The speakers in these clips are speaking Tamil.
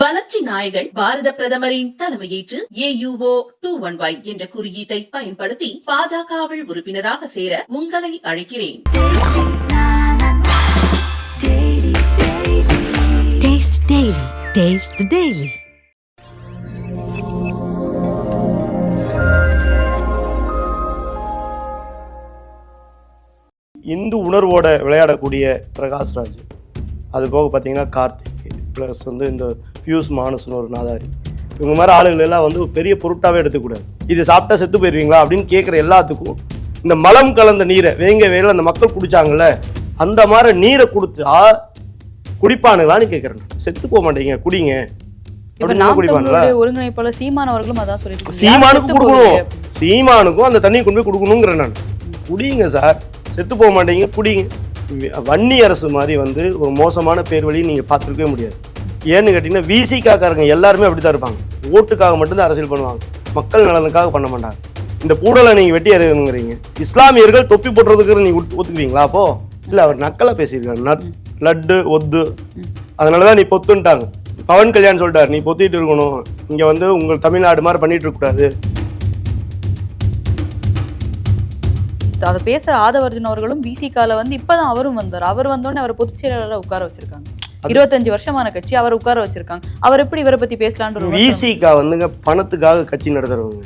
வளர்ச்சி நாயகன் பாரத பிரதமரின் தலைமையேற்று ஏயுஓ டூ ஒன் ஒய் என்ற குறியீட்டை பயன்படுத்தி பாஜகவில் உறுப்பினராக சேர உங்களை அழைக்கிறேன் Taste Daily. Taste the Daily. Hindu உணர்வோட விளையாடக்கூடிய பிரகாஷ்ராஜ் அது போக பார்த்தீங்கன்னா கார்த்திக் ப்ளஸ் வந்து இந்த பியூஸ் மானுஸ்னு ஒரு நாதாரி. இவங்க மாதிரி ஆளுகள் எல்லாம் வந்து பெரிய பொருட்டாவே எடுத்துக்கூடாது. இது சாப்பிட்டா செத்து போயிருவீங்களா அப்படின்னு கேட்குற எல்லாத்துக்கும். இந்த மலம் கலந்த நீரை வேங்க வேல அந்த மக்கள் குடிச்சாங்கல்ல அந்த மாதிரி நீரை கொடுத்தா குடிப்பானுங்களான்னு கேட்குறேன் செத்து போக மாட்டீங்க குடிங்க. ஒருங்கிணைப்பாளர் சீமான் அவர்களும் அதான் சொல்லிட்டு சீமானுக்கு கொடுக்கணும். சீமானுக்கும் அந்த தண்ணியை கொண்டு போய் கொடுக்கணுங்கிறேன் நான். குடிங்க சார். செத்து போக மாட்டீங்க குடிங்க. வன்னி அரசு மாதிரி வந்து ஒரு மோசமான பேர் வழி நீங்கள் பார்த்துருக்கவே முடியாது. ஏன்னு கேட்டிங்கன்னா விசிகாக்காரங்க எல்லாருமே அப்படி தான் இருப்பாங்க. ஓட்டுக்காக மட்டும்தான் அரசியல் பண்ணுவாங்க. மக்கள் நலனுக்காக பண்ண மாட்டாங்க. இந்த பூடலை நீங்கள் வெட்டி அறியணுங்கிறீங்க இஸ்லாமியர்கள் தொப்பி போடுறதுக்கு நீங்கள் ஒத்துக்குவீங்களா அப்போ? இல்லை அவர் நக்கலாக பேசியிருக்காரு. நட் லட்டு ஒத்து. அதனால தான் நீ பொத்துன்ட்டாங்க. பவன் கல்யாண் சொல்லிட்டார். நீ பொத்திட்டு இருக்கணும். இங்கே வந்து உங்கள் தமிழ்நாடு மாதிரி பண்ணிட்டு இருக்கக்கூடாது. அதை பேசுற ஆதவர்ஜுன் அவர்களும் பிசிகால வந்து இப்பதான் அவரும் வந்தார். அவர் வந்தோடனே அவர் பொதுச் செயலாளரை உட்கார வச்சிருக்காங்க. இருபத்தஞ்சு வருஷமான கட்சி அவர் உட்கார வச்சிருக்காங்க. அவர் எப்படி இவரை பத்தி விமர்சனம். விசிகா வந்துங்க பணத்துக்காக கட்சி நடத்துறவங்க.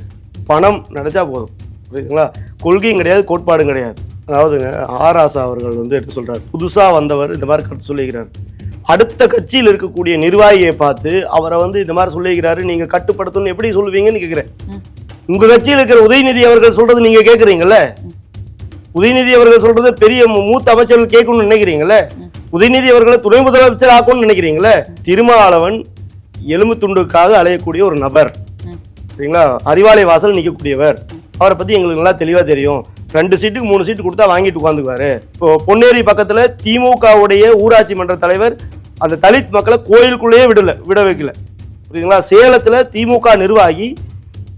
பணம் நடச்சா போதும். புரியுதுங்களா? கொள்கையும் கிடையாது கோட்பாடும் கிடையாது. அதாவதுங்க ஆராசா அவர்கள் வந்து எடுத்து சொல்றாரு. புதுசா வந்தவர் இந்த மாதிரி கருத்து சொல்லிக்கிறார். அடுத்த கட்சியில் இருக்கக்கூடிய நிர்வாகியை பார்த்து அவரை வந்து இந்த மாதிரி சொல்லிக்கிறாரு நீங்க கட்டுப்படுத்தணும் எப்படி சொல்லுவீங்கன்னு கேட்கிறேன். உங்க கட்சியில் இருக்கிற உதயநிதி அவர்கள் சொல்றது நீங்க கேட்குறீங்கல்ல உதயநிதி அவர்கள் சொல்றது பெரிய மூத்த அமைச்சர்கள் கேட்கணும்னு நினைக்கிறீங்கல்ல உதயநிதி அவர்களை துணை முதலமைச்சர் ஆக்கணும்னு நினைக்கிறீங்களே? திருமாவளவன் எலும்பு துண்டுக்காக அலையக்கூடிய ஒரு நபர். சரிங்களா? அறிவாலய வாசல் நிற்கக்கூடியவர். அவரை பத்தி எங்களுக்கு நல்லா தெளிவா தெரியும். ரெண்டு சீட்டுக்கு மூணு சீட்டு கொடுத்தா வாங்கிட்டு உட்காந்துக்குவாரு. இப்போ பொன்னேரி பக்கத்துல திமுகவுடைய ஊராட்சி மன்ற தலைவர் அந்த தலித் மக்களை கோயிலுக்குள்ளேயே விடல விட வைக்கல. புரியுதுங்களா? சேலத்துல திமுக நிர்வாகி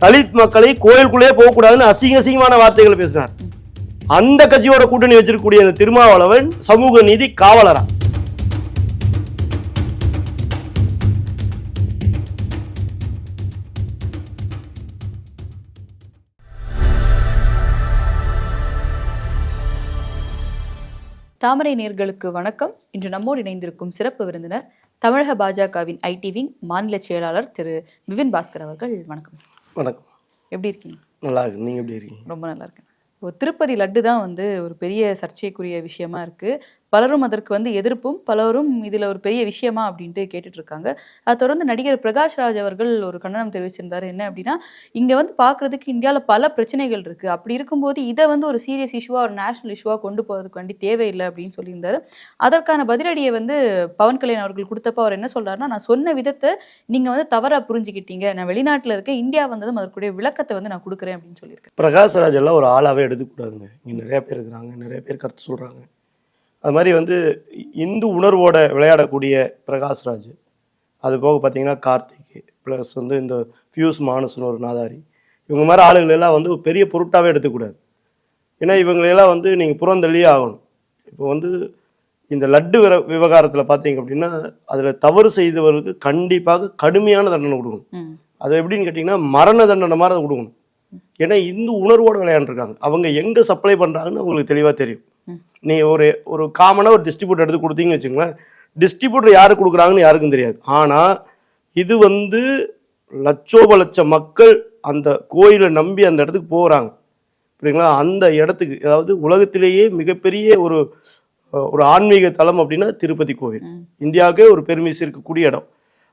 தலித் மக்களை கோயிலுக்குள்ளேயே போகக்கூடாதுன்னு அசிங்க அசிங்கமான வார்த்தைகளை பேசினார் அந்த கட்சியோட கூட்டணி வச்சிருக்கக்கூடிய அந்த திருமாவளவன் சமூக நீதி காவலரா? தாமரை நேர்களுக்கு வணக்கம். இன்று நம்மோடு இணைந்திருக்கும் சிறப்பு விருந்தினர் தமிழக பாஜகவின் ஐடி விங் மாநில செயலாளர் திரு விபின் பாஸ்கர் அவர்கள். வணக்கம். வணக்கம். எப்படி இருக்கீங்க? நல்லா இருக்கு நீங்க எப்படி இருக்கீங்க? ரொம்ப நல்லா இருக்கேன். திருப்பதி லட்டு தான் வந்து ஒரு பெரிய சர்ச்சைக்குரிய விஷயமா இருக்குது பலரும் அதற்கு வந்து எதிர்ப்பும் பலரும் இதுல ஒரு பெரிய விஷயமா அப்படின்ட்டு கேட்டுட்டு இருக்காங்க அதை தொடர்ந்து நடிகர் பிரகாஷ் ராஜ் அவர்கள் ஒரு கண்டனம் தெரிவிச்சிருந்தாரு. என்ன அப்படின்னா இங்க வந்து பார்க்குறதுக்கு இந்தியாவில் பல பிரச்சனைகள் இருக்கு. அப்படி இருக்கும்போது இதை வந்து ஒரு சீரியஸ் இஷ்யூவா ஒரு நேஷனல் இஷ்யூவா கொண்டு போறதுக்கு வேண்டி தேவையில்லை அப்படின்னு சொல்லியிருந்தாரு. அதற்கான பதிலடியை வந்து பவன் கல்யாண் அவர்கள் கொடுத்தப்ப அவர் என்ன சொல்றாருன்னா நான் சொன்ன விதத்தை நீங்க வந்து தவறா புரிஞ்சுக்கிட்டீங்க. நான் வெளிநாட்டுல இருக்கேன் இந்தியா வந்ததும் அதற்குரிய விளக்கத்தை வந்து நான் கொடுக்குறேன் அப்படின்னு சொல்லியிருக்கேன் பிரகாஷ்ராஜ் எல்லாம் ஒரு ஆளாகவே எடுத்துக்கூடாதுங்க. இங்கே நிறைய பேர் இருக்கிறாங்க நிறைய பேர் கருத்து சொல்றாங்க. அது மாதிரி வந்து இந்து உணர்வோட விளையாடக்கூடிய பிரகாஷ்ராஜ் அது போக பார்த்தீங்கன்னா கார்த்திக் ப்ளஸ் வந்து இந்த பியூஸ் மானுஸ்னு ஒரு நாதாரி. இவங்க மாதிரி ஆளுகள் எல்லாம் வந்து பெரிய பொருட்டாவே எடுத்துக்கூடாது. ஏன்னா இவங்களையெல்லாம் வந்து நீங்கள் புறந்தள்ளியே ஆகணும். இப்போ வந்து இந்த லட்டு விர விவகாரத்தில் பார்த்தீங்க அப்படின்னா அதில் தவறு செய்தவருக்கு கண்டிப்பாக கடுமையான தண்டனை கொடுக்கணும். அது எப்படின்னு கேட்டிங்கன்னா மரண தண்டனை மாதிரி அதை கொடுக்கணும். ஏன்னா இந்து உணர்வோடு விளையாண்டுருக்காங்க. அவங்க எங்கே சப்ளை பண்ணுறாங்கன்னு அவங்களுக்கு தெளிவாக தெரியும். நீ ஒரு ஒரு காமனாக ஒரு டிஸ்ட்ரிபியூட்டர் எடுத்து கொடுத்தீங்கன்னு வச்சுங்களேன் டிஸ்ட்ரிபியூட்டர் யாரு கொடுக்குறாங்கன்னு யாருக்கும் தெரியாது. ஆனால் இது வந்து லட்சோப லட்ச மக்கள் அந்த கோயிலை நம்பி அந்த இடத்துக்கு போகிறாங்க புரியுங்களா அந்த இடத்துக்கு அதாவது உலகத்திலேயே மிகப்பெரிய ஒரு ஒரு ஆன்மீக தலம் அப்படின்னா திருப்பதி கோவில் ம். இந்தியாவுக்கே ஒரு பெருமை சேர்க்கக்கூடிய இடம்.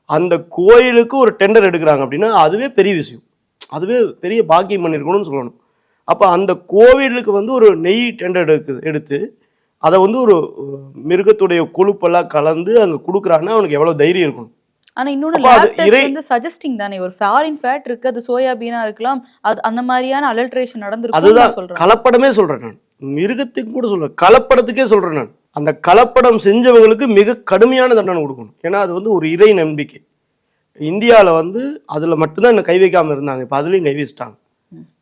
அந்த கோயிலுக்கு ஒரு டெண்டர் எடுக்கிறாங்க அப்படின்னா அதுவே பெரிய விஷயம். அதுவே பெரிய பாக்கியம் பண்ணியிருக்கணும்னு சொல்லணும். அப்போ அந்த கோவிலுக்கு வந்து ஒரு நெய் டெண்டர் எடுக்குது எடுத்து அதை வந்து ஒரு மிருகத்துடைய கொழுப்பெல்லாம் கலந்து அங்கே கொடுக்குறாங்கன்னா அவனுக்கு எவ்வளோ தைரியம் இருக்கணும் ஆனா இன்னொன்னு லேப் டெஸ்ட் வந்து சஜஸ்டிங் தானே ஒரு ஃபாரின் ஃபேட் இருக்கு அது சோயாபீனா இருக்கலாம் அது அந்த மாதிரியான அலல்ட்ரேஷன் நடந்திருக்கும் அதுதான் சொல்றேன். கலப்படமே சொல்றேன் நான். மிருகத்துக்கு கூட சொல்றேன். கலப்படத்துக்கே சொல்றேன் நான். அந்த கலப்படம் செஞ்சவங்களுக்கு மிக கடுமையான தண்டனை கொடுக்கணும். ஏன்னா அது வந்து ஒரு இறை நம்பிக்கை. இந்தியாவில் வந்து அதில் மட்டும்தான் என்ன கை வைக்காம இருந்தாங்க. இப்போ அதுலேயும் கை வச்சுட்டாங்க.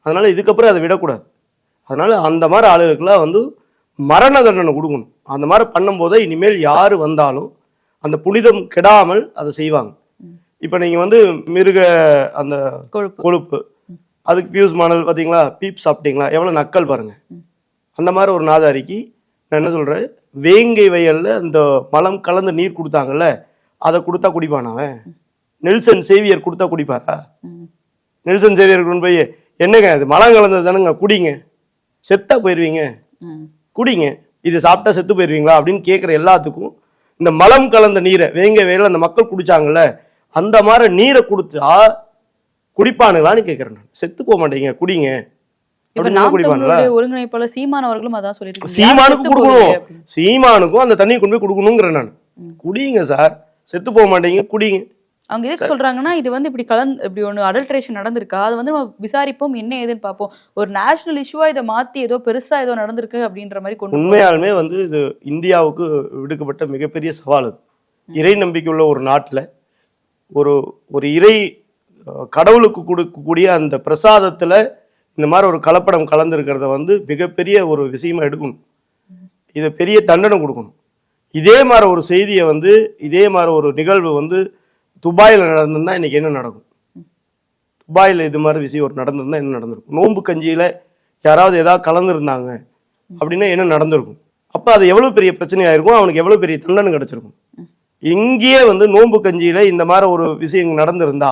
அதனால இதுக்கப்புறம் அதை விடக்கூடாது. அதனால அந்த மாதிரி ஆளுகளுக்கெல்லாம் வந்து மரண தண்டனை கொடுக்கணும். அந்த மாதிரி பண்ணும்போதே இனிமேல் யார் வந்தாலும் அந்த புனிதம் கெடாமல் அதை செய்வாங்க. இப்போ நீங்க வந்து மிருக அந்த கொழுப்பு. அதுக்கு பியூஸ் மாடல் பார்த்தீங்களா பீப் சாப்பிட்டீங்களா? எவ்வளோ நக்கல் பாருங்க. அந்த மாதிரி ஒரு நாதாரிக்கு நான் என்ன சொல்றேன்? வேங்கை வயல்ல அந்த மலம் கலந்து நீர் கொடுத்தாங்கல்ல அதை கொடுத்தா குடிப்பான் அவன்? நெல்சன் சேவியர் கொடுத்தா குடிப்பாரா. நெல்சன் சேவியர் கொண்டு போய் என்னங்க இது மலம் கலந்தது தானுங்க. குடிங்க. செத்தா போயிருவீங்க. ம். குடிங்க. இது சாப்பிட்டா செத்து போயிருவீங்களா? அப்படின்னு கேட்குற எல்லாத்துக்கும் இந்த மலம் கலந்த நீரை வேங்க வேல அந்த மக்கள் குடிச்சாங்கல்ல அந்த மாதிரி நீரை கொடுத்தா குடிப்பானுங்களான்னு கேட்குறேன் நான். செத்து போக மாட்டீங்க. குடிங்க. ஒருங்கிணைப்பாளர் சீமான் அவர்களும் அதான் சொல்லிட்டு சீமானுக்கு கொடுக்கணும். சீமானுக்கும் அந்த தண்ணியை கொண்டு போய் கொடுக்கணுங்கிறேன் நான். குடிங்க சார். செத்து போக மாட்டீங்க. குடிங்க. அவங்க எதுக்கு சொல்றாங்கன்னா இது வந்து இப்படி கலந்து இப்படி ஒன்று அடல்ட்ரேஷன் நடந்திருக்கா? அது வந்து நம்ம விசாரிப்போம் என்ன ஏதுன்னு பார்ப்போம். ஒரு நேஷனல் இஷ்யூவா இதை மாத்தி ஏதோ பெருசா ஏதோ நடந்திருக்கு அப்படின்ற மாதிரி கொண்டு. உண்மையாலுமே வந்து இது இந்தியாவுக்கு விடுக்கப்பட்ட மிகப்பெரிய சவால் அது. இறை நம்பிக்கை உள்ள ஒரு நாட்டில் ஒரு ஒரு இறை கடவுளுக்கு கொடுக்கக்கூடிய அந்த பிரசாதத்தில் இந்த மாதிரி ஒரு கலப்படம் கலந்துருக்கிறத வந்து மிகப்பெரிய ஒரு விஷயமா எடுக்கணும். இதை பெரிய தண்டனை கொடுக்கணும். இதே மாதிரி ஒரு செய்தியை வந்து இதே மாதிரி ஒரு நிகழ்வு வந்து துபாயில் நடந்திருந்தா இன்னைக்கு என்ன நடக்கும்? துபாயில் இது மாதிரி விஷயம் ஒரு நடந்திருந்தா என்ன நடந்திருக்கும்? நோன்பு கஞ்சியில் யாராவது ஏதாவது கலந்துருந்தாங்க அப்படின்னா என்ன நடந்திருக்கும்? அப்போ அது எவ்வளோ பெரிய பிரச்சனையாக இருக்கும் அவனுக்கு எவ்வளோ பெரிய தண்டனை கிடைச்சிருக்கும்? இங்கேயே வந்து நோன்பு கஞ்சியில் இந்த மாதிரி ஒரு விஷயம் நடந்திருந்தா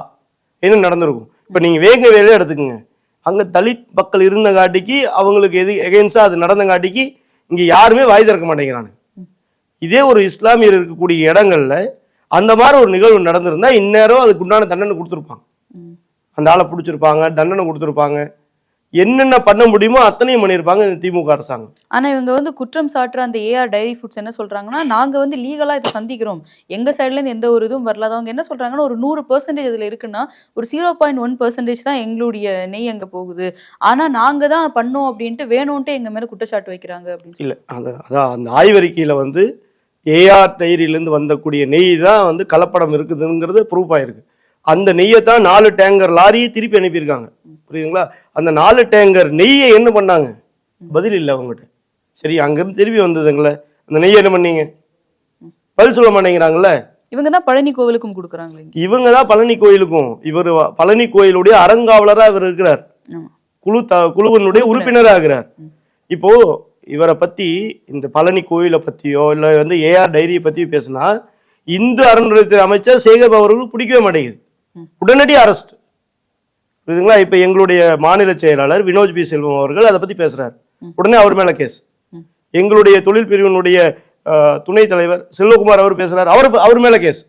என்ன நடந்திருக்கும்? இப்போ நீங்கள் வேங்க வேலையை எடுத்துக்கோங்க. அங்கே தலித் மக்கள் இருந்த காட்டிக்கு அவங்களுக்கு எது எகென்ஸ்டாக அது நடந்த காட்டிக்கு இங்கே யாருமே வாய் திறக்க மாட்டேங்கிறானு இதே ஒரு இஸ்லாமியர் இருக்கக்கூடிய இடங்கள்ல அந்த மாதிரி ஒரு நிகழ்வு நடந்திருந்தா இந்நேரம் அதுக்கு உண்டான தண்டனை கொடுத்துருப்பாங்க. அந்த ஆளை பிடிச்சிருப்பாங்க தண்டனை கொடுத்துருப்பாங்க. என்னென்ன பண்ண முடியுமோ அத்தனையும் பண்ணியிருப்பாங்க இந்த திமுக அரசாங்கம். ஆனா இவங்க வந்து குற்றம் சாட்டுற அந்த ஏஆர் டைரி ஃபுட்ஸ் என்ன சொல்றாங்கன்னா நாங்க வந்து லீகலா இதை சந்திக்கிறோம். எங்க சைடுல இருந்து எந்த ஒரு இதுவும் வரல. அவங்க என்ன சொல்றாங்கன்னா ஒரு நூறு பெர்சன்டேஜ் இதுல இருக்குன்னா ஒரு ஜீரோ பாயிண்ட் ஒன் பெர்சன்டேஜ் தான் எங்களுடைய நெய் அங்க போகுது. ஆனா நாங்க தான் பண்ணோம் அப்படின்ட்டு வேணும்ன்ட்டு எங்க மேல குற்றச்சாட்டு வைக்கிறாங்க அப்படின்னு. இல்லை அதான் அந்த ஆய்வறிக்கையில வந்து ஏஆர் டைரியிலேருந்து வந்தக்கூடிய நெய் தான் வந்து கலப்படம் இருக்குதுங்கிறது ப்ரூஃப் ஆயிருக்கு. அந்த நெய்யை தான் நாலு டேங்கர் லாரியை திருப்பி அனுப்பியிருக்காங்க. புரியுதுங்களா? அந்த நாலு டேங்கர் நெய்யை என்ன பண்ணாங்க? பதில் இல்லை அவங்ககிட்ட. சரி அங்கிருந்து திருப்பி வந்ததுங்களே. அந்த நெய்யை என்ன பண்ணீங்க? பதில் சொல்ல மாட்டேங்கிறாங்கல்ல? இவங்க தான் பழனி கோவிலுக்கும் கொடுக்குறாங்களே. இங்க. இவங்க தான் பழனி கோயிலுக்கும். இவர் பழனி கோயிலுடைய அறங்காவலரா இவர் இருக்கிறார். குழு த குழுவினுடைய உறுப்பினராக இருக்கிறார். இப்போ இவரை பத்தி இந்த பழனி கோயிலை பத்தியோ இல்ல வந்து ஏஆர் டைரியை பத்தியோ பேசினா இந்து அறநிலையத்துறை அமைச்சர் சேகர் அவர்களுக்கு பிடிக்கவே மாட்டேங்குது. உடனடி அரெஸ்ட். புரியுதுங்களா? இப்ப எங்களுடைய மாநில செயலாளர் வினோஜ் பி. செல்வம் அவர்கள் அதை பத்தி பேசுறாரு. உடனே அவர் மேல கேஸ். எங்களுடைய தொழில் பிரிவினுடைய துணைத் தலைவர் செல்வகுமார் அவர் பேசுறாரு. அவர் அவர் மேல கேஸ்.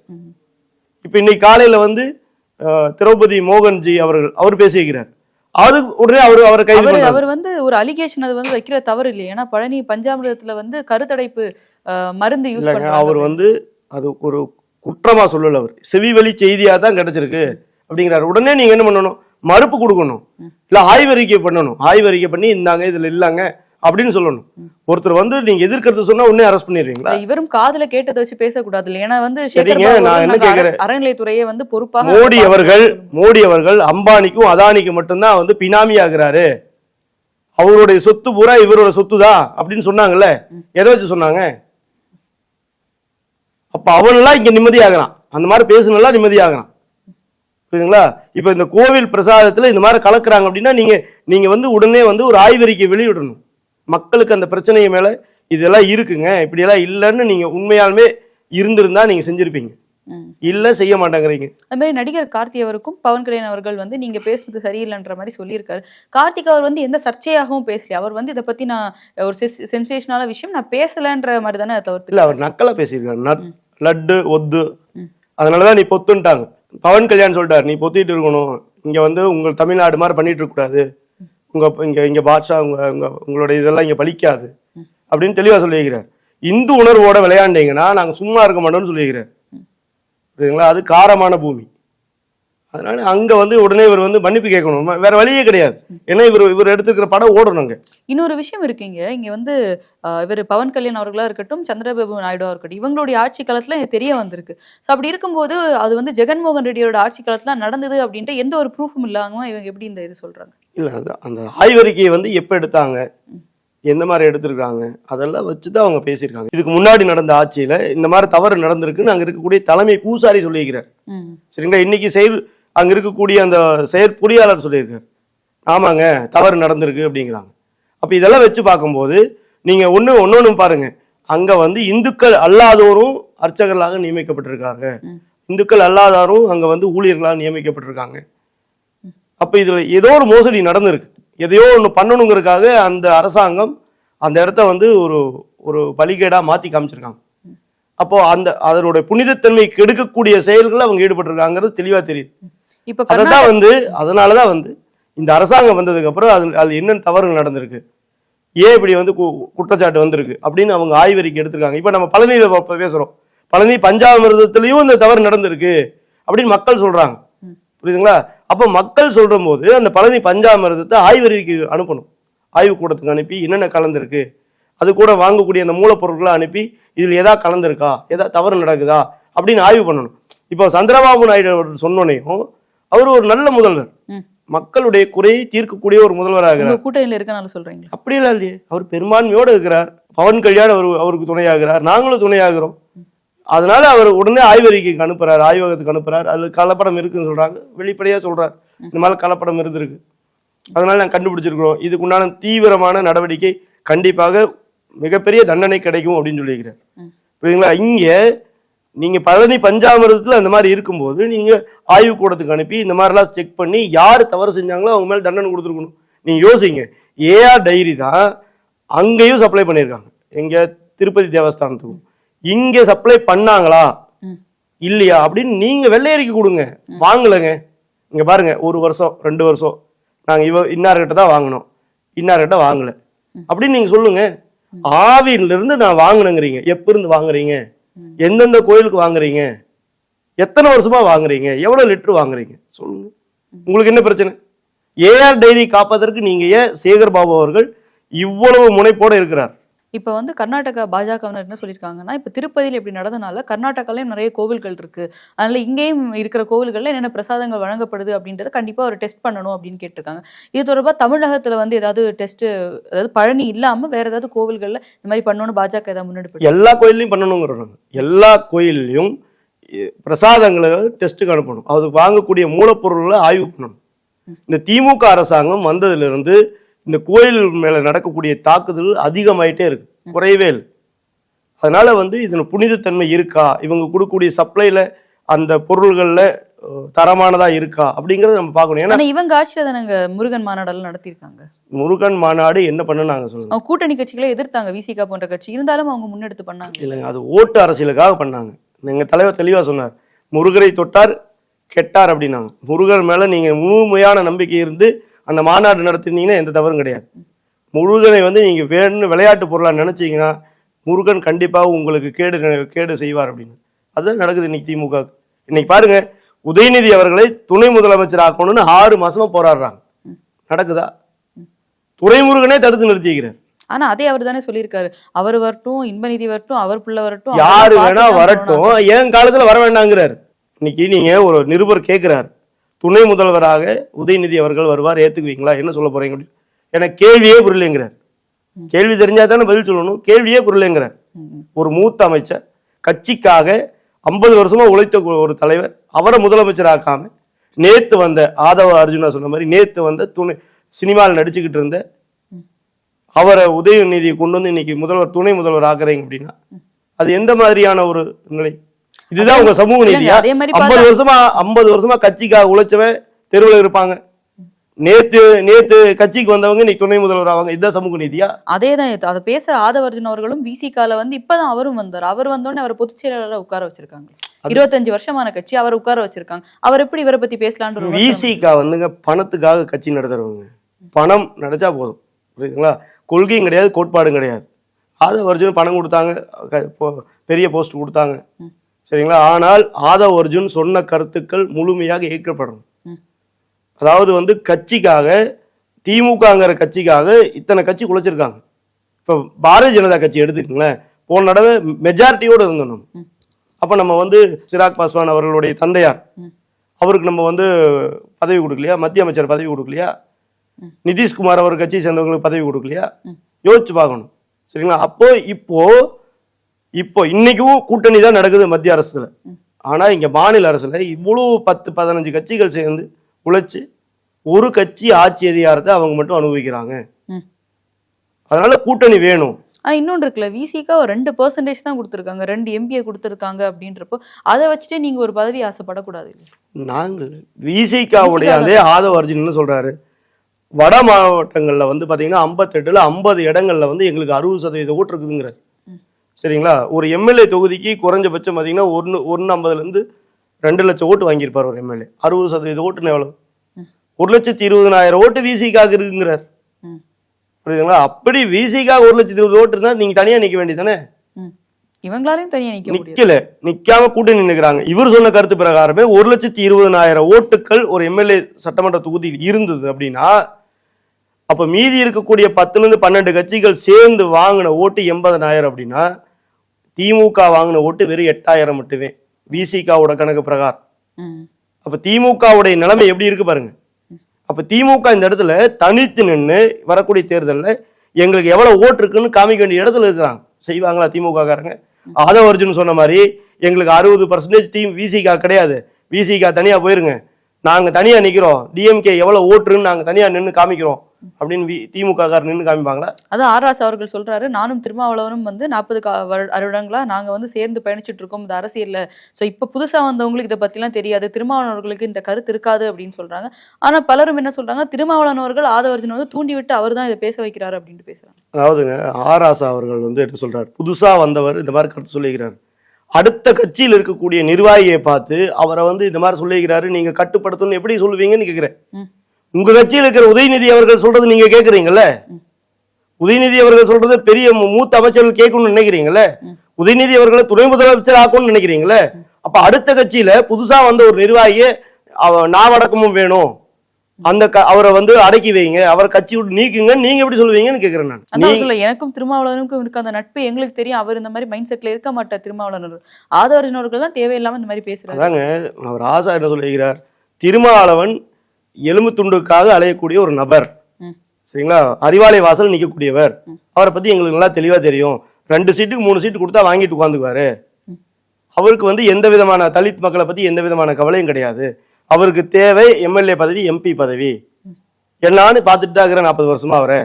இப்ப இன்னைக்கு காலையில வந்து திரௌபதி மோகன்ஜி அவர்கள் அவர் பேசியிருக்கிறார். அது உடனே அவர் அவரை கைது அவர் வந்து ஒரு அலிகேஷன் அது வந்து வைக்கிற தவறு இல்லையா. ஏன்னா பழனி பஞ்சாமிரதத்துல வந்து கருத்தடைப்பு மருந்து யூஸ் பண்றாங்க. அவர் வந்து அது ஒரு குற்றமா சொல்லல அவர். செவிவழி செய்தியா தான் கிடைச்சிருக்கு அப்படிங்கிறாரு. உடனே நீங்க என்ன பண்ணணும்? மறுப்பு கொடுக்கணும். இல்ல ஆய்வறிக்கை பண்ணணும். ஆய்வறிக்கை பண்ணி இந்தாங்க இதுல இல்லங்க அப்படின்னு சொல்லணும். ஒருத்தர் வந்து நீங்க எதிர்க்கிறது சொன்னா உடனே அரெஸ்ட் பண்ணிடுவீங்களா இவரும் காதுல கேட்டதை வச்சு பேசக்கூடாது இல்ல ஏன்னா வந்து சரிங்க, நான் என்ன நாங்க அற- கேக்குறேன்? அறநிலையத்துறையை வந்து பொறுப்பாக மோடி அவர்கள் மோடி அவர்கள் அம்பானிக்கும் அதானிக்கும் மட்டும்தான் வந்து பினாமி ஆகுறாரு. அவருடைய சொத்து பூரா இவரோட சொத்து தான் அப்படின்னு சொன்னாங்கல்ல? எதை வச்சு சொன்னாங்க? அப்ப அவனெல்லாம் இங்க நிம்மதியாகிறான். அந்த மாதிரி பேசுனெல்லாம் நிம்மதியாகிறான். புரியுதுங்களா? இப்ப இந்த கோவில் பிரசாதத்துல இந்த மாதிரி கலக்குறாங்க அப்படின்னா நீங்க நீங்க வந்து உடனே வந்து ஒரு ஆய்வறிக்கை வெளியிடணும். மக்களுக்கு அந்த பிரச்சனைய மேல இதெல்லாம் இருக்குங்க. இப்படி எல்லாம் இல்லைன்னு நீங்க உண்மையாலுமே இருந்திருந்தா நீங்க செஞ்சிருப்பீங்க. இல்ல செய்ய மாட்டேங்கிறீங்க. அது மாதிரி நடிகர் கார்த்தி அவருக்கும் பவன் கல்யாண் அவர்கள் வந்து நீங்க பேசுனது சரியில்லைன்ற மாதிரி சொல்லியிருக்காரு. கார்த்திக் அவர் வந்து எந்த சர்ச்சையாகவும் பேசல. அவர் வந்து இதை பத்தி நான் ஒரு சென்சேஷனால விஷயம் நான் பேசலன்ற மாதிரி தானே தவிர்த்து இல்ல அவர் நக்கலா பேசியிருக்காரு. லட்டு ஒத்து. அதனாலதான் நீ பொத்துன்ட்டாங்க. பவன் கல்யாண் சொல்லிட்டாரு. நீ பொத்திட்டு இருக்கணும். இங்க வந்து உங்கள் தமிழ்நாடு மாதிரி பண்ணிட்டு இருக்க கூடாது உங்கள் இங்கே இங்கே பாட்ஷா உங்க உங்கள் உங்களோட இதெல்லாம் இங்கே பலிக்காது. அப்படின்னு தெளிவாக சொல்லியிருக்கிறார். இந்து உணர்வோட விளையாண்டீங்கன்னா நாங்கள் சும்மா இருக்க மாட்டோம்னு சொல்லியிருக்கிறார். புரியுதுங்களா? அது காரமான பூமி. அதனால அங்க வந்து உடனே இவர் வந்து மன்னிப்பு கேட்கணும். வேற வழியே கிடையாது. ஏன்னா இவர் இவர் எடுத்துக்கிற படம் ஓடணுங்க இன்னொரு விஷயம் இருக்குங்க இங்க. வந்து இவர் பவன் கல்யாண் அவர்களா இருக்கட்டும் சந்திரபாபு நாயுடுவா இருக்கட்டும் இவங்களுடைய ஆட்சி காலத்துல தெரிய வந்திருக்கு. ஸோ அப்படி இருக்கும்போது அது வந்து ஜெகன்மோகன் ரெட்டியோட ஆட்சி காலத்துல நடந்தது அப்படின்ட்டு எந்த ஒரு ப்ரூஃபும் இல்லாம இவங்க எப்படி இந்த இது சொல்றாங்க? இல்ல அது அந்த ஆய்வறிக்கையை வந்து எப்ப எடுத்தாங்க? எந்த மாதிரி எடுத்திருக்காங்க? அதெல்லாம் வச்சு தான் அவங்க பேசியிருக்காங்க. இதுக்கு முன்னாடி நடந்த ஆட்சியில இந்த மாதிரி தவறு நடந்திருக்குன்னு அங்க இருக்கக்கூடிய தலைமை பூசாரி சொல்லியிருக்கிறார். சரிங்களா? இன்னைக்கு செயல் அங்க இருக்கக்கூடிய அந்த செயற்பொறியாளர் சொல்லியிருக்காரு. ஆமாங்க தவறு நடந்திருக்கு அப்படிங்கிறாங்க. அப்ப இதெல்லாம் வச்சு பார்க்கும்போது நீங்க ஒண்ணு ஒன்னொன்னு பாருங்க. அங்க வந்து இந்துக்கள் அல்லாதோரும் அர்ச்சகர்களாக நியமிக்கப்பட்டிருக்காங்க. இந்துக்கள் அல்லாதாரும் அங்க வந்து ஊழியர்களாக நியமிக்கப்பட்டிருக்காங்க. அப்ப இதுல ஏதோ ஒரு மோசடி நடந்திருக்கு. எதையோ ஒண்ணு பண்ணணுங்கிறதுக்காக அந்த அரசாங்கம் அந்த இடத்த வந்து ஒரு ஒரு பலிகேடா மாத்தி காமிச்சிருக்காங்க. அப்போ அந்த அதனுடைய புனிதத்தன்மை கெடுக்கக்கூடிய செயல்கள் அவங்க ஈடுபட்டிருக்காங்கிறது தெளிவா தெரியுது. இப்ப அதை கர்நாடகா தான் வந்து வந்து இந்த அரசாங்கம் வந்ததுக்கு அப்புறம் அது அது என்னென்ன தவறுகள் நடந்திருக்கு? ஏன் இப்படி வந்து குற்றச்சாட்டு வந்திருக்கு? அப்படின்னு அவங்க ஆய்வறிக்கை எடுத்திருக்காங்க. இப்ப நம்ம பழனியில ப- பேசுறோம். பழனி பஞ்சாமிர்தத்திலையும் இந்த தவறு நடந்திருக்கு அப்படின்னு மக்கள் சொல்றாங்க. ம். புரியுதுங்களா? அப்ப மக்கள் சொல்ற போது அந்த பழனி பஞ்சாமிர்தத்தை ஆய்வறிக்கை அனுப்பணும். ஆய்வு கூடத்துக்கு அனுப்பி என்னென்ன கலந்திருக்கு அது கூட வாங்கக்கூடிய அந்த மூலப்பொருட்களை அனுப்பி இதில் எதா கலந்திருக்கா எதா தவறு நடக்குதா அப்படின்னு ஆய்வு பண்ணணும். இப்போ சந்திரபாபு நாயுடு அவர் சொன்னோனையும் அவர் ஒரு நல்ல முதல்வர். மக்களுடைய குறையை தீர்க்கக்கூடிய ஒரு முதல்வராக கூட்டணியில இருக்கனால சொல்றீங்களா? அப்படியெல்லாம் இல்லையே. அவர் பெரும்பான்மையோடு இருக்கிறார். பவன் கல்யாண் அவர் அவருக்கு துணையாகிறார். நாங்களும் துணையாகிறோம். அதனால அவர் உடனே ஆய்வறிக்கைக்கு அனுப்புறாரு ஆய்வகத்துக்கு அனுப்புறாரு. அதுல கலப்படம் இருக்குன்னு சொல்றாங்க. வெளிப்படையா சொல்றாரு. இந்த மாதிரி கலப்படம் இருந்திருக்கு. அதனால நாங்க கண்டுபிடிச்சிருக்கிறோம். இதுக்குண்டான தீவிரமான நடவடிக்கை கண்டிப்பாக மிகப்பெரிய தண்டனை கிடைக்கும் அப்படின்னு சொல்லியிருக்கிறார். புரியுதுங்களா? இங்க நீங்க பழனி பஞ்சாமிரதத்துல அந்த மாதிரி இருக்கும்போது நீங்க ஆய்வு கூடத்துக்கு அனுப்பி இந்த மாதிரிலாம் செக் பண்ணி யார் தவறு செஞ்சாங்களோ அவங்க மேல தண்டனை கொடுத்துருக்கணும். நீங்க யோசிங்க. ஏஆர் டைரி தான் அங்கேயும் சப்ளை பண்ணியிருக்காங்க. எங்க திருப்பதி தேவஸ்தானத்துக்கும். இங்க சப்ளை பண்ணாங்களா. இல்லையா? அப்படின்னு நீங்க வெள்ளை அறிக்கை கொடுங்க வாங்கலைங்க. இங்க பாருங்க ஒரு வருஷம் ரெண்டு வருஷம். நாங்க இவ இன்னார்கிட்ட தான் வாங்கினோம். இன்னார்கிட்ட வாங்கல. அப்படின்னு நீங்க சொல்லுங்க. ஆவின்ல இருந்து நான் வாங்கினேங்கிறீங்க. எப்ப இருந்து வாங்குறீங்க எந்தெந்த கோயிலுக்கு வாங்குறீங்க? எத்தனை வருஷமா வாங்குறீங்க? எவ்வளவு லிட்டர் வாங்குறீங்க? சொல்லுங்க. உங்களுக்கு என்ன பிரச்சனை? ஏஆர் டைரி காப்பதற்கு நீங்க ஏன் சேகர் பாபு அவர்கள் இவ்வளவு முனைப்போட இருக்கிறார்? இப்ப வந்து கர்நாடகா பாஜகவினர் என்ன சொல்லியிருக்காங்கன்னா இப்ப திருப்பதியில் இப்படி நடந்தனால கர்நாடகாலையும் நிறைய கோவில்கள் இருக்கு. அதனால இங்கேயும் இருக்கிற கோவில்கள்ல என்னென்ன பிரசாதங்கள் வழங்கப்படுது அப்படின்றத கண்டிப்பா ஒரு டெஸ்ட் பண்ணணும் அப்படின்னு கேட்டிருக்காங்க. இது தொடர்பா தமிழகத்துல வந்து ஏதாவது டெஸ்ட் அதாவது பழனி இல்லாம வேற ஏதாவது கோவில்கள்ல இந்த மாதிரி பண்ணணும்னு பாஜக ஏதாவது முன்னெடுப்பு எல்லா கோயில்லையும் பண்ணணுங்கிறாங்க எல்லா கோயில்லையும் இ- பிரசாதங்களை டெஸ்ட்டுக்கு அனுப்பணும். அது வாங்கக்கூடிய மூலப்பொருள்களை ஆய்வு பண்ணணும். இந்த திமுக அரசாங்கம் வந்ததிலிருந்து இந்த கோயில் மேல நடக்கக்கூடிய தாக்குதல் அதிகமாயிட்டே இருக்கு. குறையவே இல்லை. அதனால வந்து இதுல புனிதத்தன்மை இருக்கா? இவங்க கொடுக்கக்கூடிய சப்ளைல அந்த பொருள்கள்ல தரமானதா இருக்கா? அப்படிங்கறத நம்ம பார்க்கணும். ஏன்னா இவங்க ஆட்சியில தானங்க முருகன் மாநாடெல்லாம் நடத்தியிருக்காங்க? முருகன் மாநாடு என்ன பண்ண நாங்க சொல்லுங்க கூட்டணி கட்சிகளை எதிர்த்தாங்க. விசிகா போன்ற கட்சி. இருந்தாலும் அவங்க முன்னெடுத்து பண்ணாங்க. இல்லைங்க அது ஓட்டு அரசியலுக்காக பண்ணாங்க. எங்க தலைவர் தெளிவா சொன்னார். முருகரை தொட்டார் கெட்டார் அப்படின்னாங்க. முருகர் மேல நீங்க முழுமையான நம்பிக்கை இருந்து அந்த மாநாடு நடத்தினீங்கன்னா எந்த தவறும் கிடையாது. முருகனை வந்து நீங்க வேணும்னு விளையாட்டு பொருளா நினைச்சீங்கன்னா முருகன் கண்டிப்பா உங்களுக்கு கேடு கேடு செய்வார் அப்படின்னு. அதுதான் நடக்குது இன்னைக்கு திமுக. இன்னைக்கு பாருங்க உதயநிதி அவர்களை துணை முதலமைச்சர் ஆக்கணும்னு ஆறு மாசமா போராடுறாங்க. நடக்குதா? துரைமுருகனே தடுத்து நிறுத்திக்கிறார். ஆனா அதே அவர் தானே சொல்லியிருக்காரு. அவர் வரட்டும் இன்பநிதி வரட்டும் அவர் பிள்ளை வரட்டும் யாரு வேணா வரட்டும். என் காலத்துல வர வேண்டாங்கிறார் இன்னைக்கு நீங்க ஒரு நிருபர் கேட்கிறார் துணை முதல்வராக உதயநிதி அவர்கள் வருவார் ஏத்துக்குவீங்களா? என்ன சொல்ல போறீங்க? அப்படின்னு எனக்கு கேள்வியே புரியலைங்கிறார். கேள்வி தெரிஞ்சா தானே பதில் சொல்லணும். கேள்வியே புரியலைங்கிறார். ஒரு மூத்த அமைச்சர் கட்சிக்காக ஐம்பது வருஷமா உழைத்த ஒரு தலைவர் அவரை முதலமைச்சர் ஆக்காம நேத்து வந்த ஆதவ அர்ஜுனா சொன்ன மாதிரி நேத்து வந்த துணை சினிமாவில் நடிச்சுக்கிட்டு இருந்த அவரை உதயநிதியை கொண்டு வந்து இன்னைக்கு முதல்வர் துணை முதல்வர் ஆக்குறீங்க அப்படின்னா அது எந்த மாதிரியான ஒரு நிலை? இதுதான் உங்க சமூக நீதியா? ஐம்பது வருஷமா ஐம்பது வருஷமா கட்சிக்காக உழைச்சவன் தெருவில் இருப்பாங்க. நேத்து நேத்து கட்சிக்கு வந்தவங்க இன்னைக்கு துணை முதல்வர் ஆவாங்க. இதுதான் சமூக நீதியா? அதே தான். அதை பேசுற ஆதவர்ஜுன் அவர்களும் விசிகால வந்து இப்பதான் அவரும் வந்தார். அவர் வந்தோடனே அவர் பொதுச் செயலாளரா உட்கார வச்சிருக்காங்க. இருபத்தஞ்சு வருஷமான கட்சி அவர் உட்கார வச்சிருக்காங்க. அவர் எப்படி இவரை பத்தி விமர்சனம் விசிகா வந்துங்க பணத்துக்காக கட்சி நடத்துறவங்க. பணம் நடச்சா போதும். புரியுதுங்களா? கொள்கையும் கிடையாது கோட்பாடும் கிடையாது. ஆதவ அர்ஜுன் பணம் கொடுத்தாங்க பெரிய போஸ்ட் கொடுத்தாங்க. சரிங்களா? ஆனால் ஆதவ அர்ஜுன் சொன்ன கருத்துக்கள் முழுமையாக ஏற்கப்படணும். அதாவது வந்து கட்சிக்காக திமுகங்கிற கட்சிக்காக இத்தனை கட்சி குலைச்சிருக்காங்க இப்போ பாரதிய ஜனதா கட்சி எடுத்துக்கங்களேன். போன தடவை மெஜாரிட்டியோடு இருந்தோம். நம்ம அப்போ நம்ம வந்து சிராக் பாஸ்வான் அவர்களுடைய தந்தையார். அவருக்கு நம்ம வந்து பதவி கொடுக்கலையா? மத்திய அமைச்சர் பதவி கொடுக்கலையா? நிதிஷ்குமார் அவர் கட்சியை சேர்ந்தவங்களுக்கு பதவி கொடுக்கலையா? யோசிச்சு பார்க்கணும். சரிங்களா? அப்போ இப்போ இப்போ இன்னைக்கும் கூட்டணி தான் நடக்குது மத்திய அரசுல. ஆனா இங்க மாநில அரசுல இவ்வளவு பத்து பதினஞ்சு கட்சிகள் சேர்ந்து உழைச்சு ஒரு கட்சி ஆட்சி அதிகாரத்தை அவங்க மட்டும் அனுபவிக்கிறாங்க. அதனால கூட்டணி வேணும். ஆனா இன்னொன்று இருக்குல்ல விசிக்கா ஒரு ரெண்டு பெர்சன்டேஜ் தான் கொடுத்துருக்காங்க. ரெண்டு எம்பியை கொடுத்துருக்காங்க அப்படின்றப்போ அதை வச்சுட்டே நீங்க ஒரு பதவி ஆசைப்படக்கூடாது நாங்கள் விசிகாவுடைய அதே ஆதவ அர்ஜுன் சொல்றாரு. வட மாவட்டங்கள்ல வந்து பாத்தீங்கன்னா ஐம்பத்தெட்டுல ஐம்பது இடங்கள்ல வந்து எங்களுக்கு அறுபது சதவீத ஓட்டு இருக்குதுங்கிறார். சரிங்களா? ஒரு எம்எல்ஏ தொகுதிக்கு குறைஞ்சபட்சம் பாத்தீங்கன்னா ஒன்று ஒன்று ஐம்பதுல இருந்து ரெண்டு லட்சம் ஓட்டு வாங்கியிருப்பார் ஒரு எம்எல்ஏ அறுபது சதவீத ஓட்டுன்னு எவ்வளவு? ஒரு லட்சத்தி இருபதனாயிரம் ஓட்டு விசிகாக்கு இருக்குங்கிறார். புரியுதுங்களா? அப்படி விசிகாக ஒரு லட்சத்தி இருபது ஓட்டு இருந்தா நீங்க தனியா நிக்க வேண்டியதானே. இவங்களாலையும் தனியா நிக்க முடியாது. நிக்கல. நிக்காம கூட்டணி இவர் சொன்ன கருத்து பிரகாரமே ஒரு லட்சத்தி இருபதனாயிரம் ஓட்டுகள் ஒரு எம்எல்ஏ சட்டமன்ற தொகுதியில் இருந்தது அப்படின்னா அப்ப மீதி இருக்கக்கூடிய பத்துல இருந்து பன்னெண்டு கட்சிகள் சேர்ந்து வாங்கின ஓட்டு எண்பதனாயிரம் அப்படின்னா திமுக வாங்கின ஓட்டு வெறும் எட்டாயிரம் மட்டுமே. விசிகாவோட கணக்கு பிரகாரம். அப்ப திமுகவுடைய நிலைமை எப்படி இருக்கு பாருங்க. அப்ப திமுக இந்த இடத்துல தனித்து நின்று வரக்கூடிய தேர்தல்ல எங்களுக்கு எவ்வளவு ஓட்டு இருக்குன்னு காமிக்க வேண்டிய இடத்துல இருக்கிறாங்க. செய்வாங்களா திமுக காரங்க ஆதவ அர்ஜுன் சொன்ன மாதிரி எங்களுக்கு அறுபது பர்சன்டேஜ் டீம் விசிகா கிடையாது. விசிகா தனியா போயிருங்க. நாங்க தனியா நிக்கிறோம். டிஎம்கே எவ்வளவு ஓட்டுன்னு நாங்க தனியா நின்று காமிக்கிறோம். அப்படின்னு வி- திமுக காரர் நின்று காமிப்பாங்களா? அதான் ஆர்ராஸ் அவர்கள் சொல்றாரு. நானும் திருமாவளவனும் வந்து நாற்பது வருடங்களா நாங்க வந்து சேர்ந்து பயணிச்சுட்டு இருக்கோம் இந்த அரசியல்ல. சோ இப்ப புதுசா வந்தவங்களுக்கு இதை பத்திலாம் தெரியாது. திருமாவளவன் அவர்களுக்கு இந்த கருத்து இருக்காது அப்படின்னு சொல்றாங்க. ஆனா பலரும் என்ன சொல்றாங்க? திருமாவளவன் அவர்கள் ஆதவர்ஜன் வந்து தூண்டி விட்டு அவர் தான் இதை பேச வைக்கிறாரு அப்படின்ட்டு பேசுறாங்க. அதாவதுங்க ஆராசா அவர்கள் வந்து என்ன சொல்றாரு. புதுசா வந்தவர் இந்த மாதிரி கருத்து சொல்லிக்கிறார். அடுத்த கட்சியில் இருக்கக்கூடிய நிர்வாகியை பார்த்து அவரை வந்து இந்த மாதிரி சொல்லிக்கிறாரு. நீங்க கட்டுப்படுத்தணும் எப்படி சொல்லுவீங்கன்னு கேக்குறேன். ம். உங்க கட்சியில் இருக்கிற உதயநிதி அவர்கள் சொல்றது நீங்க கேக்குறீங்கல்ல? உதயநிதி அவர்கள் சொல்றது பெரிய மூத்த அமைச்சர்கள் கேட்கணும்னு நினைக்கிறீங்கல்ல? உதயநிதி அவர்களை துணை முதலமைச்சர் ஆக்கணும்னு நினைக்கிறீங்கல்ல? அப்ப அடுத்த கட்சியில புதுசா வந்த ஒரு நிர்வாகியை நாவடக்கமும் வேணும். அந்த அவரை வந்து அடக்கி வைங்க. அவரை கட்சி விட்டு நீக்குங்க. நீங்க எப்படி சொல்லுவீங்கன்னு கேக்குறேன் நான். சொல்ல எனக்கும் திருமாவளவனுக்கும் இருக்க அந்த நட்பு எங்களுக்கு தெரியும். அவர் இந்த மாதிரி மைண்ட் செட்ல இருக்க மாட்டார் திருமாவளவன். ஆதவர்ஜன் அவர்கள் தான் தேவையில்லாம இந்த மாதிரி பேசுறாரு. அதாங்க அவர் ஆசா என்ன சொல்லுகிறார் திருமாவளவன் எலும்பு துண்டுக்காக அலையக்கூடிய ஒரு நபர். சரிங்களா? அறிவாலய வாசல் நிற்கக்கூடியவர் அவரை பத்தி எங்களுக்கு நல்லா தெளிவா தெரியும். ரெண்டு சீட்டுக்கு மூணு சீட்டு கொடுத்தா வாங்கிட்டு உட்காந்துக்குவாரு. அவருக்கு வந்து எந்த விதமான தலித் மக்களை பத்தி எந்த விதமான கவலையும் கிடையாது. அவருக்கு தேவை எம்எல்ஏ பதவி எம்பி பதவி. என்னான்னு பார்த்துட்டு தான் நாற்பது வருஷமா அவரை.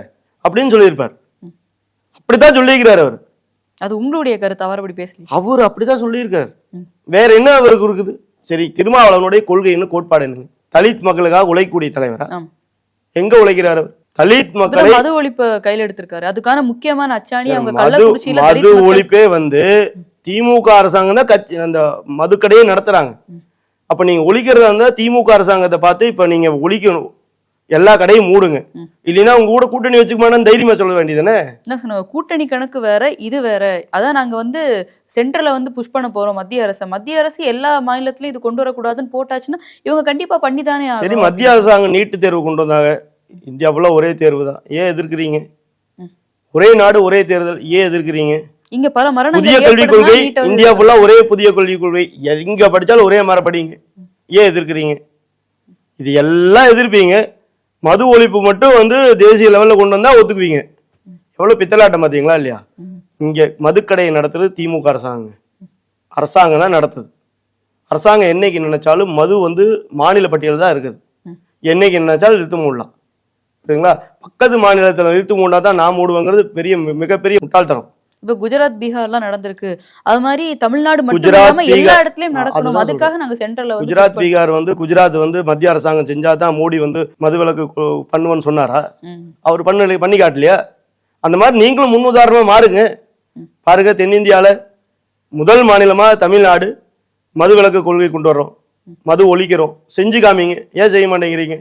அப்படின்னு சொல்லியிருப்பார். அப்படித்தான் சொல்லியிருக்கிறார் அவர். அது உங்களுடைய கருத்து அவர் அப்படி பேசல அவர் அப்படிதான் சொல்லியிருக்காரு. வேற என்ன அவருக்கு இருக்குது? சரி திருமாவளவனுடைய கொள்கை என்ன கோட்பாடு என்ன? தலித் மக்களுக்காக உழைக்கக்கூடிய தலைவரா? எங்க உழைக்கிறார்? தலித் மக்களை மது ஒழிப்பு கையில எடுத்திருக்காரு. அதுக்கான முக்கியமான அச்சாணி அவங்க மது கள்ளக்குறிச்சியில ஒழிப்பே வந்து திமுக அரசாங்கம் தான் கட்சி அந்த மதுக்கடையே நடத்துறாங்க. அப்ப நீங்க ஒழிக்கிறதா இருந்தா திமுக அரசாங்கத்தை பார்த்து இப்ப நீங்க ஒழிக்கணும். எல்லா கடையும் மூடுங்க. இல்லைன்னா உங்க கூட கூட்டணி வச்சுக்கமானு தைரியமா சொல்ல வேண்டியதானே என்ன சொன்னாங்க கூட்டணி கணக்கு வேற இது வேற. அதான் நாங்க வந்து சென்ட்ரல்ல வந்து புஷ் பண்ண போறோம் மத்திய அரசை. மத்திய அரசு எல்லா மாநிலத்திலயும் இது கொண்டு வரக்கூடாதுன்னு போட்டாச்சுன்னா இவங்க கண்டிப்பா பண்ணிதானே சரி. மத்திய அரசாங்கம் நீட்டு தேர்வு கொண்டு வந்தாங்க. இந்தியா ஃபுல்லா ஒரே தேர்வு தான் ஏன் எதிர்க்கிறீங்க. ஒரே நாடு ஒரே தேர்தல். ஏன் எதிர்க்கிறீங்க? இங்க பல புதிய மரணங்கள் கல்விக் கொள்கை இந்தியா ஃபுல்லா ஒரே புதிய கல்விக் கொள்கை. எங்க படிச்சாலும் ஒரே மாதிரி படிங்க. ஏன் எதிர்க்கிறீங்க? இது எல்லாம் எதிர்ப்பீங்க. மது ஒழிப்பு மட்டும் வந்து தேசிய லெவல்ல கொண்டு வந்தா ஒத்துக்குவீங்க. எவ்வளவு பித்தலாட்டம் பாத்தீங்களா இல்லையா? இங்க மதுக்கடையை நடத்துறது திமுக அரசாங்கம் அரசாங்கம் தான் நடத்துது. அரசாங்கம் என்னைக்கு நினைச்சாலும் மது வந்து மாநில பட்டியல் தான் இருக்குது. என்னைக்கு நினைச்சாலும் இழுத்து மூடலாம். சரிங்களா பக்கத்து மாநிலத்துல இழுத்து மூடா தான் நான் மூடுவேங்கிறது பெரிய மிகப்பெரிய முட்டாள்தனம். இப்ப குஜராத் பீகார்லாம் நடந்திருக்கு. அது மாதிரி தமிழ்நாடு மட்டும் இல்லாம எல்லா பீகார், இடத்துலயும் நடக்கணும். அதுக்காக நாங்க சென்ட்ரல்ல குஜராத் பீகார் வந்து குஜராத் வந்து மத்திய அரசாங்கம் செஞ்சா தான் மோடி வந்து மதுவிலக்கு பண்ணுவேன்னு சொன்னாரா. அவர் பண்ண பண்ணி காட்டலையா? அந்த மாதிரி நீங்களும் முன் உதாரணமா மாறுங்க பாருங்க தென்னிந்தியால முதல் மாநிலமா தமிழ்நாடு மதுவிலக்கு கொள்கை கொண்டு வர்றோம். மது ஒழிக்கிறோம். செஞ்சு காமிங்க. ஏன் செய்ய மாட்டேங்கிறீங்க?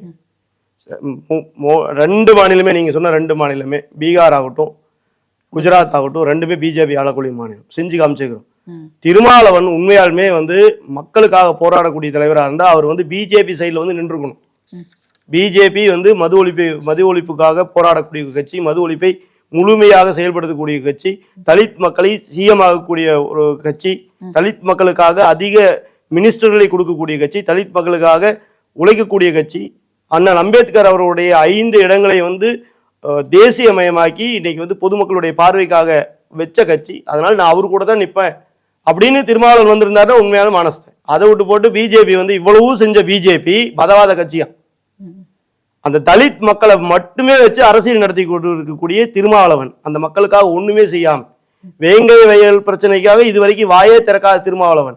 ரெண்டு மாநிலமே நீங்க சொன்ன ரெண்டு மாநிலமே. பீகார் ஆகட்டும் குஜராத் ஆகட்டும் ரெண்டுமே பிஜேபி ஆளக்கூடிய மாநிலம். செஞ்சு காமிச்சிருக்கிறோம் ம். திருமாவளவன் உண்மையாலுமே வந்து மக்களுக்காக போராடக்கூடிய தலைவராக இருந்தா அவர் வந்து பிஜேபி சைடுல வந்து நின்றுக்கணும் பிஜேபி வந்து மது ஒழிப்பு மது ஒழிப்புக்காக போராடக்கூடிய கட்சி மது ஒழிப்பை முழுமையாக செயல்படுத்தக்கூடிய கட்சி தலித் மக்களை சிஎம் ஆகக்கூடிய ஒரு கட்சி தலித் மக்களுக்காக அதிக மினிஸ்டர்களை கொடுக்கக்கூடிய கட்சி தலித் மக்களுக்காக உழைக்கக்கூடிய கட்சி. அண்ணன் அம்பேத்கர் அவருடைய ஐந்து இடங்களை வந்து தேசியமயமாக்கி இன்னைக்கு வந்து பொதுமக்களுடைய பார்வைக்காக வச்ச கட்சி. அதனால நான் அவர் கூட தான் நிற்பேன் அப்படின்னு திருமாவளவன் வந்திருந்தாருன்னா உண்மையான மானஸ்தன். அதை விட்டு போட்டு பிஜேபி வந்து இவ்வளவு செஞ்ச பிஜேபி மதவாத கட்சியா? அந்த தலித் மக்களை மட்டுமே வச்சு அரசியல் நடத்தி கொண்டு இருக்கக்கூடிய திருமாவளவன் அந்த மக்களுக்காக ஒண்ணுமே செய்யாம வேங்கை வயல் பிரச்சனைக்காக இதுவரைக்கும் வாயே திறக்காத திருமாவளவன்.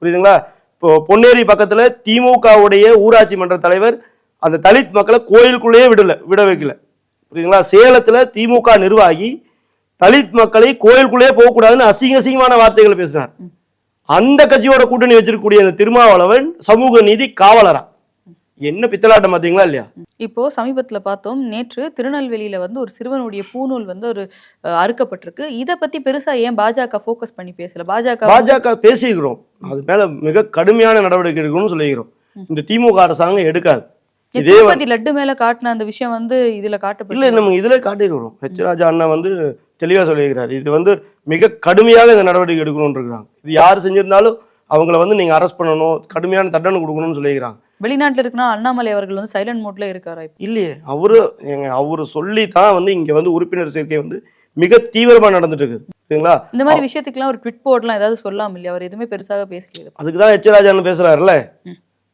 புரியுதுங்களா? இப்போ பொன்னேரி பக்கத்துல திமுகவுடைய ஊராட்சி மன்ற தலைவர் அந்த தலித் மக்களை கோயிலுக்குள்ளேயே விடல விட வைக்கல. புரியுதுங்களா? சேலத்துல திமுக நிர்வாகி தலித் மக்களை கோயிலுக்குள்ளேயே போகக்கூடாதுன்னு அசிங்க அசிங்கமான வார்த்தைகளை பேசினார் அந்த கட்சியோட கூட்டணி வச்சிருக்கக்கூடிய அந்த திருமாவளவன் சமூக நீதி காவலரா? என்ன பித்தலாட்டம் பாத்தீங்களா இல்லையா? இப்போ சமீபத்துல பார்த்தோம் நேற்று திருநெல்வேலியில வந்து ஒரு சிறுவனுடைய பூநூல் வந்து ஒரு அறுக்கப்பட்டிருக்கு. இத பத்தி பெருசா ஏன் பாஜக ஃபோக்கஸ் பண்ணி பேசல? பாஜக பாஜக பேசியிருக்கிறோம் அது மேல மிக கடுமையான நடவடிக்கை எடுக்கணும்னு சொல்லிக்கிறோம். இந்த திமுக அரசாங்கம் எடுக்காது. திருப்பதி லட்டு மேல காட்டின அந்த விஷயம் வந்து இதுல இல்ல காட்டப்பட்டு நம்ம இதுல காட்டியிருக்கிறோம் ஹெச் ராஜா அண்ணா வந்து தெளிவா சொல்லியிருக்கிறார். இது வந்து மிக கடுமையாக இந்த நடவடிக்கை எடுக்கணும்னு இருக்கிறாங்க. இது யார் செஞ்சிருந்தாலும் அவங்கள வந்து நீங்க அரெஸ்ட் பண்ணணும் கடுமையான தண்டனை கொடுக்கணும்னு சொல்லியிருக்கிறாங்க. வெளிநாட்டுல இருக்குன்னா அண்ணாமலை அவர்கள் வந்து சைலண்ட் மோட்ல இருக்காரா இல்லையே அவரு எங்க அவரு சொல்லி தான் வந்து இங்க வந்து உறுப்பினர் சேர்க்கை வந்து மிக தீவிரமா நடந்துட்டு இருக்குது சரிங்களா? இந்த மாதிரி விஷயத்துக்குலாம் ஒரு ட்விட் போர்ட்லாம் ஏதாவது சொல்லாம இல்லையா? அவர் எதுவுமே பெருசாக பேசலையே. அதுக்கு தான் எச் ராஜான்னு பேசுறாருல்ல.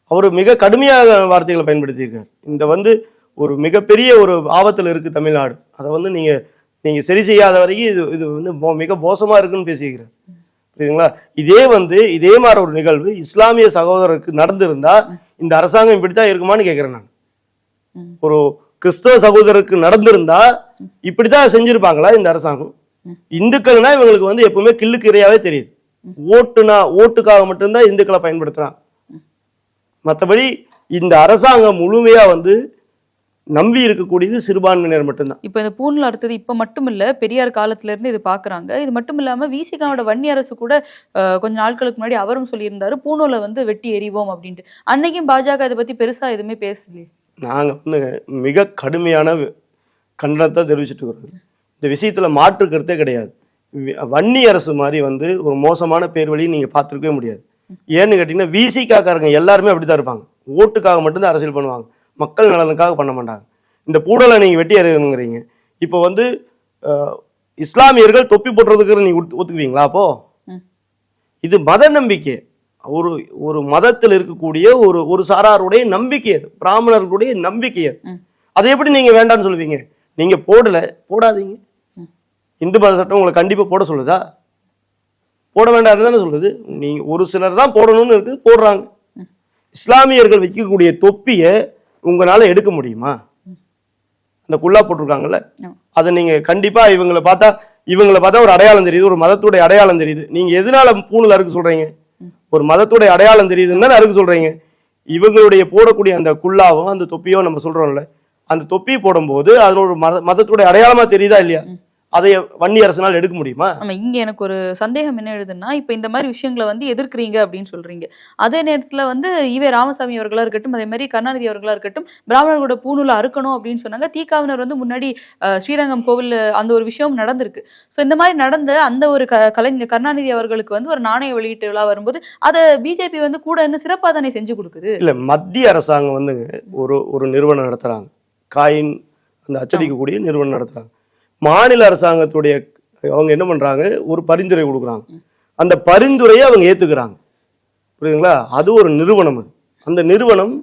அவர் மிக கடுமையாக வார்த்தைகளை பயன்படுத்தியிருக்காரு. இந்த வந்து ஒரு மிகப்பெரிய ஒரு ஆபத்தில் இருக்கு தமிழ்நாடு. அதை வந்து நீங்க நீங்க சரி செய்யாத வரைக்கும் இது இது வந்து மோ- மிக மோசமா இருக்குன்னு பேசியிருக்கிறார். புரியுதுங்களா? இதே வந்து இதே மாதிரி ஒரு நிகழ்வு இஸ்லாமிய சகோதரருக்கு நடந்திருந்தா இந்த அரசாங்கம் இப்படித்தான் இருக்குமான்னு கேட்கிறேன் நான். ஒரு கிறிஸ்தவ சகோதரருக்கு நடந்திருந்தா இப்படித்தான் செஞ்சிருப்பாங்களா இந்த அரசாங்கம்? இந்துக்கள்னா இவங்களுக்கு வந்து எப்பவுமே கில்லுக்கு இரையாவே தெரியுது. ஓட்டுனா ஓட்டுக்காக மட்டும்தான் இந்துக்களை பயன்படுத்துறான். மற்றபடி இந்த அரசாங்கம் முழுமையா வந்து நம்பி இருக்கக்கூடியது சிறுபான்மையினர் மட்டும்தான். இப்போ இந்த பூணில் அறுத்தது இப்போ மட்டும் இல்ல பெரியார் காலத்துல இருந்து இது பாக்குறாங்க. இது மட்டும் இல்லாம விசிகாவோட வன்னி அரசு கூட அஹ், கொஞ்ச நாட்களுக்கு முன்னாடி அவரும் சொல்லியிருந்தாரு பூணூலை வந்து வெட்டி எறிவோம் அப்படின்ட்டு. அன்னைக்கும் பாஜக இதை பத்தி பெருசா எதுவுமே பேசலையே. நாங்க வந்து மிக கடுமையான கண்டனத்தை தெரிவிச்சுட்டு இருக்கிறோம். இந்த விஷயத்துல மாற்று கருத்தே கிடையாது வன்னி அரசு மாதிரி வந்து ஒரு மோசமான பேர் வழி நீங்க பார்த்துருக்கவே முடியாது. ஏன்னு கேட்டீங்கன்னா விசிகாக்காரங்க எல்லாருமே அப்படித்தான் இருப்பாங்க. ஓட்டுக்காக மட்டும்தான் அரசியல் பண்ணுவாங்க. மக்கள் நலனுக்காக பண்ண மாட்டாங்க. இந்த பூடலை நீங்க வெட்டி அறிவுங்கிறீங்க இப்போ வந்து இஸ்லாமியர்கள் தொப்பி போடுறதுக்கு நீங்க ஒத்து- ஒத்துக்குவீங்களா அப்போ? ம். இது மத நம்பிக்கை. ஒரு ஒரு மதத்தில் இருக்கக்கூடிய ஒரு ஒரு சாராருடைய நம்பிக்கை அது. பிராமணர்களுடைய நம்பிக்கை அது. அதை எப்படி நீங்க வேண்டாம்னு சொல்லுவீங்க? நீங்க போடல. போடாதீங்க. இந்து மத சட்டம் உங்களை கண்டிப்பா போட சொல்லுதா? போட வேண்டாம் தானே சொல்லுது நீங்க ஒரு சிலர் தான் போடணும்னு இருக்கு போடுறாங்க. இஸ்லாமியர்கள் வைக்கக்கூடிய தொப்பியை உங்களால எடுக்க முடியுமா? அந்த குல்லா போட்டிருக்காங்கல்ல. அதை நீங்க கண்டிப்பா இவங்களை பார்த்தா இவங்களை பார்த்தா ஒரு அடையாளம் தெரியுது ஒரு மதத்துடைய அடையாளம் தெரியுது. நீங்க எதனால பூணூல் அறுக்க சொல்றீங்க? ஒரு மதத்துடைய அடையாளம் தெரியுதுன்னு தானே அறுக்க சொல்றீங்க. இவங்களுடைய போடக்கூடிய அந்த குல்லாவும் அந்த தொப்பியோ நம்ம சொல்றோம்ல அந்த தொப்பி போடும்போது அதுல ஒரு மத மதத்துடைய அடையாளமா தெரியுதா இல்லையா? அதை வன்னி அரசனால் எடுக்க முடியுமா? ஆமா இங்க எனக்கு ஒரு சந்தேகம் என்ன எழுதுன்னா இப்ப இந்த மாதிரி விஷயங்களை வந்து எதிர்க்கிறீங்க அப்படின்னு சொல்றீங்க. அதே நேரத்துல வந்து ஈவே ராமசாமி அவர்களா இருக்கட்டும் அதே மாதிரி கருணாநிதி அவர்களா இருக்கட்டும் பிராமணர்களோட பூணூலை அறுக்கணும் அப்படின்னு சொன்னாங்க. தீக்காவினர் வந்து முன்னாடி ஸ்ரீரங்கம் கோவில் அந்த ஒரு விஷயம் நடந்திருக்கு. ஸோ இந்த மாதிரி நடந்த அந்த ஒரு க கலைஞர் கருணாநிதி அவர்களுக்கு வந்து ஒரு நாணய வெளியீட்டு விழா வரும்போது அதை பிஜேபி வந்து கூட இன்னும் சிறப்பா தானே செஞ்சு கொடுக்குது? இல்ல மத்திய அரசாங்கம் வந்துங்க ஒரு ஒரு நிறுவனம் நடத்துறாங்க. காயின் அந்த அச்சடிக்கக்கூடிய நிறுவனம் நடத்துறாங்க. மாநில அரசாங்கத்துடைய அவங்க என்ன பண்றாங்க? ஒரு பரிந்துரை கொடுக்குறாங்க. அந்த பரிந்துரையை அவங்க ஏத்துக்கிறாங்க. புரியுதுங்களா? அது ஒரு நிறுவனம் அது. அந்த நிறுவனம்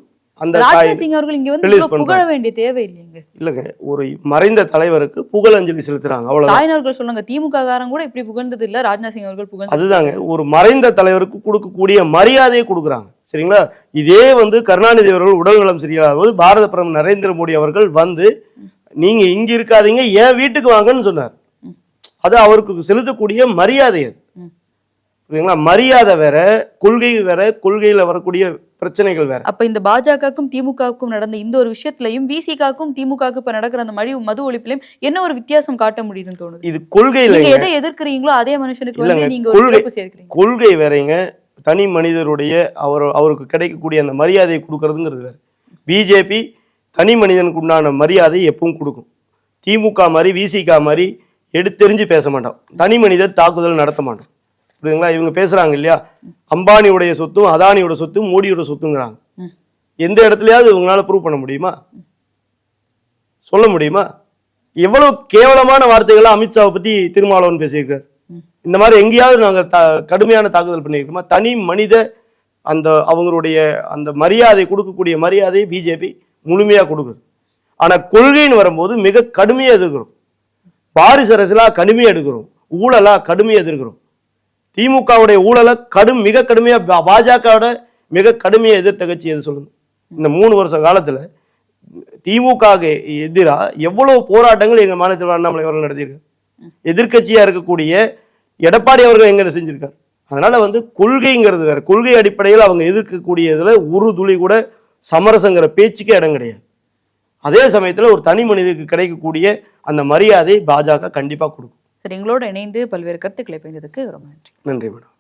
அந்த சிங் அவர்கள் இங்க வந்து புகழ. வேண்டிய தேவை இல்லைங்க. இல்லைங்க. ஒரு மறைந்த தலைவருக்கு புகழஞ்சலி செலுத்துறாங்க. அவ்வளவுதான். சாயன் அவர்கள் சொல்லுங்க திமுக காரங்க கூட இப்படி புகழ்ந்தது இல்ல ராஜ்நாத் சிங் அவர்கள் புகழ்ந்து அதுதாங்க. ஒரு மறைந்த தலைவருக்கு கொடுக்கக்கூடிய மரியாதையை கொடுக்குறாங்க. சரிங்களா? இதே வந்து கருணாநிதி அவர்கள் உடல்நலம் சரியில்லாத போது பாரத பிரதமர் நரேந்திர மோடி அவர்கள் வந்து நீங்க இங்க இருக்காதீங்க என் வீட்டுக்கு வாங்கன்னு சொன்னார். அது அவருக்கு செலுத்தக்கூடிய மரியாதை அது. புரியுங்களா மரியாதை வேற கொள்கை வேற கொள்கையில வரக்கூடிய பிரச்சனைகள் வேற. அப்ப இந்த பாஜகவுக்கும் திமுகவுக்கும் நடந்த இந்த ஒரு விஷயத்திலையும் விசிகாக்கும் திமுகவுக்கு இப்ப நடக்கிற அந்த மழி மது ஒழிப்புலையும் என்ன ஒரு வித்தியாசம் காட்ட முடியுதுன்னு தோணுது? இது கொள்கையில நீங்க எதை எதிர்க்கிறீங்களோ அதே மனுஷனுக்கு நீங்க கொள்கை- கொள்கை வேறங்க. தனி மனிதருடைய அவர் அவருக்கு கிடைக்கக்கூடிய அந்த மரியாதையை கொடுக்கறதுங்கிறது வேற. பிஜேபி தனி மனிதனுக்கு உண்டான மரியாதையை எப்பவும் கொடுக்கும். திமுக மாதிரி விசிகா மாதிரி எடுத்தெறிஞ்சு பேச மாட்டோம் தனி மனிதர் தாக்குதல் நடத்த மாட்டோம் புரியுதுங்களா? இவங்க பேசுறாங்க இல்லையா? அம்பானியுடைய சொத்தும் அதானியோட சொத்தும் மோடியோட சொத்துங்கிறாங்க. எந்த இடத்துலயாவது இவங்களால ப்ரூவ் பண்ண முடியுமா? சொல்ல முடியுமா? எவ்வளவு கேவலமான வார்த்தைகளை அமித்ஷாவை பத்தி திருமாவளவன் பேசியிருக்காரு. இந்த மாதிரி எங்கேயாவது நாங்க கடுமையான தாக்குதல் பண்ணியிருக்கோமா? தனி மனித அந்த அவங்களுடைய அந்த மரியாதை கொடுக்கக்கூடிய மரியாதையை பிஜேபி முழுமையாக கொடுக்குது ஆனால் கொள்கைன்னு வரும்போது மிக கடுமையாக எதிர்க்கிறோம். வாரிசு கடுமையாக எடுக்கிறோம் ஊழலா கடுமையாக எதிர்க்கிறோம். திமுகவுடைய ஊழலை கடும் மிக கடுமையாக பாஜகவோட மிக கடுமையாக எதிர்த்த கட்சி எது சொல்லுங்க? இந்த மூணு வருஷ காலத்துல திமுக எதிராக எவ்வளவு போராட்டங்கள் எங்கள் மாநிலத்தில் அண்ணாமலை அவர்கள் நடத்தியிருக்காரு. எதிர்கட்சியாக இருக்கக்கூடிய எடப்பாடி அவர்கள் எங்கே செஞ்சுருக்காரு. அதனால வந்து கொள்கைங்கிறது வேற. கொள்கை அடிப்படையில் அவங்க எதிர்க்கக்கூடியதில் ஒரு துளி கூட சமரசங்கிற பேச்சுக்கே இடம் கிடையாது. அதே சமயத்துல ஒரு தனி மனிதனுக்கு கிடைக்கக்கூடிய அந்த மரியாதை பாஜக கண்டிப்பா கொடுக்கும். சரி எங்களோட இணைந்து பல்வேறு கருத்துக்களை பயந்ததுக்கு ரொம்ப நன்றி. நன்றி மேடம்.